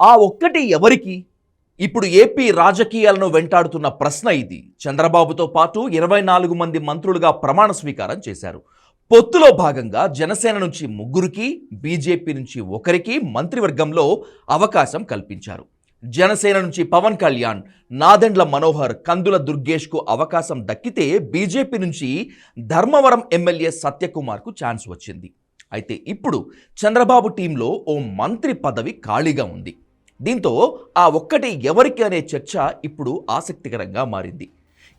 ఆ ఒక్కటి ఎవరికి? ఇప్పుడు ఏపీ రాజకీయాలను వెంటాడుతున్న ప్రశ్న ఇది. చంద్రబాబుతో పాటు ఇరవై నాలుగు మంది మంత్రులుగా ప్రమాణ స్వీకారం చేశారు. పొత్తులో భాగంగా జనసేన నుంచి ముగ్గురికి బీజేపీ నుంచి ఒకరికి మంత్రివర్గంలో అవకాశం కల్పించారు. జనసేన నుంచి పవన్ కళ్యాణ్ నాదెండ్ల మనోహర్ కందుల దుర్గేష్కు అవకాశం దక్కితే బీజేపీ నుంచి ధర్మవరం ఎమ్మెల్యే సత్యకుమార్కు ఛాన్స్ వచ్చింది. అయితే ఇప్పుడు చంద్రబాబు టీంలో ఓ మంత్రి పదవి ఖాళీగా ఉంది. దీంతో ఆ ఒక్కటి ఎవరికి అనే చర్చ ఇప్పుడు ఆసక్తికరంగా మారింది.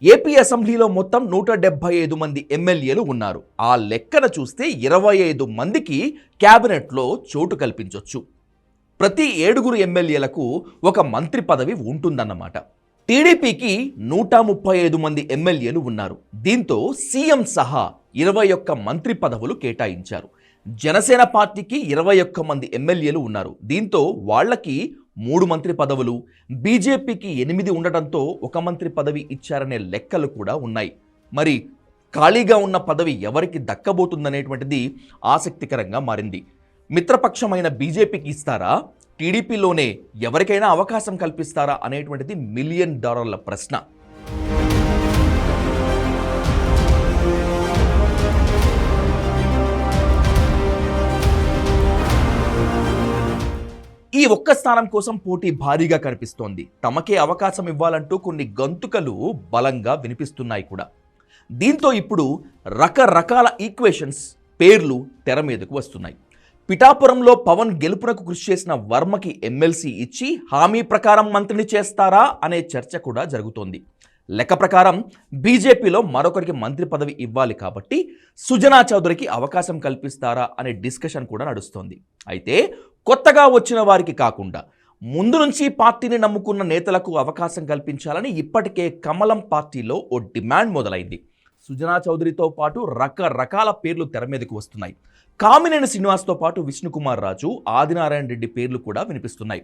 ఏపీ అసెంబ్లీలో మొత్తం నూట డెబ్బై ఐదు మంది ఎమ్మెల్యేలు ఉన్నారు. ఆ లెక్కన చూస్తే ఇరవై ఐదు మందికి క్యాబినెట్లో చోటు కల్పించొచ్చు. ప్రతి ఏడుగురు ఎమ్మెల్యేలకు ఒక మంత్రి పదవి ఉంటుందన్నమాట. టీడీపీకి నూట ముప్పై ఐదు మంది ఎమ్మెల్యేలు ఉన్నారు. దీంతో సీఎం సహా ఇరవై ఒక్క మంత్రి పదవులు కేటాయించారు. జనసేన పార్టీకి ఇరవై ఒక్క మంది ఎమ్మెల్యేలు ఉన్నారు. దీంతో వాళ్ళకి మూడు మంత్రి పదవులు బీజేపీకి ఎనిమిది ఉండటంతో ఒక మంత్రి పదవి ఇచ్చారనే లెక్కలు కూడా ఉన్నాయి. మరి ఖాళీగా ఉన్న పదవి ఎవరికి దక్కబోతుందనేటువంటిది ఆసక్తికరంగా మారింది. మిత్రపక్షమైన బీజేపీకి ఇస్తారా? టీడీపీలోనే ఎవరికైనా అవకాశం కల్పిస్తారా అనేటువంటిది మిలియన్ డాలర్ల ప్రశ్న. ఈ ఒక్క స్థానం కోసం పోటీ భారీగా కనిపిస్తోంది. తమకే అవకాశం ఇవ్వాలంటూ కొన్ని గంతుకలు బలంగా వినిపిస్తున్నాయి కూడా. దీంతో ఇప్పుడు రకరకాల ఈక్వేషన్స్ పేర్లు తెర మీదకు వస్తున్నాయి. పిఠాపురంలో పవన్ గెలుపునకు కృషి చేసిన వర్మకి ఎమ్మెల్సీ ఇచ్చి హామీ ప్రకారం మంత్రిని చేస్తారా అనే చర్చ కూడా జరుగుతోంది. లెక్క ప్రకారం బీజేపీలో మరొకరికి మంత్రి పదవి ఇవ్వాలి కాబట్టి సుజనా చౌదరికి అవకాశం కల్పిస్తారా అనే డిస్కషన్ కూడా నడుస్తోంది. అయితే కొత్తగా వచ్చిన వారికి కాకుండా ముందు నుంచి పార్టీని నమ్ముకున్న నేతలకు అవకాశం కల్పించాలని ఇప్పటికే కమలం పార్టీలో ఓ డిమాండ్ మొదలైంది. సుజనా చౌదరితో పాటు రకరకాల పేర్లు తెర మీదకు వస్తున్నాయి. కామినేని శ్రీనివాస్తో పాటు విష్ణుకుమార్ రాజు ఆదినారాయణ రెడ్డి పేర్లు కూడా వినిపిస్తున్నాయి.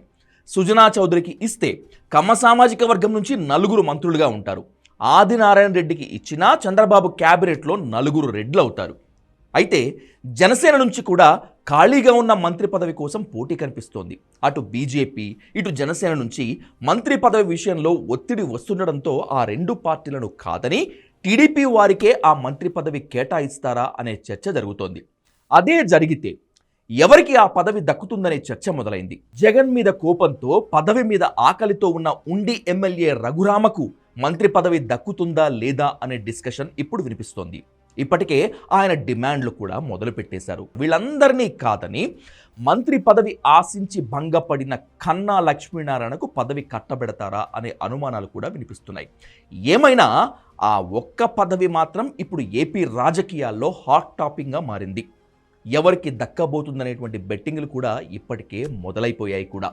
సుజనా చౌదరికి ఇస్తే కమ్మ సామాజిక వర్గం నుంచి నలుగురు మంత్రులుగా ఉంటారు. ఆదినారాయణ రెడ్డికి ఇచ్చినా చంద్రబాబు క్యాబినెట్లో నలుగురు రెడ్లు అవుతారు. అయితే జనసేన నుంచి కూడా ఖాళీగా ఉన్న మంత్రి పదవి కోసం పోటీ కనిపిస్తోంది. అటు బీజేపీ ఇటు జనసేన నుంచి మంత్రి పదవి విషయంలో ఒత్తిడి వస్తుండడంతో ఆ రెండు పార్టీలను కాదని టీడీపీ వారికే ఆ మంత్రి పదవి కేటాయిస్తారా అనే చర్చ జరుగుతోంది. అదే జరిగితే ఎవరికి ఆ పదవి దక్కుతుందనే చర్చ మొదలైంది? జగన్ మీద కోపంతో పదవి మీద ఆకలితో ఉన్న ఉండి ఎమ్మెల్యే రఘురామకు మంత్రి పదవి దక్కుతుందా లేదా అనే డిస్కషన్ ఇప్పుడు వినిపిస్తోంది. ఇప్పటికే ఆయన డిమాండ్లు కూడా మొదలుపెట్టేశారు. వీళ్ళందరినీ కాదని మంత్రి పదవి ఆశించి భంగపడిన కన్నా లక్ష్మీనారాయణకు పదవి కట్టబెడతారా అనే అనుమానాలు కూడా వినిపిస్తున్నాయి. ఏమైనా ఆ ఒక్క పదవి మాత్రం ఇప్పుడు ఏపీ రాజకీయాల్లో హాట్ టాపిక్గా మారింది. ఎవరికి దక్కబోతుందనేటువంటి బెట్టింగ్లు కూడా ఇప్పటికే మొదలైపోయాయి కూడా.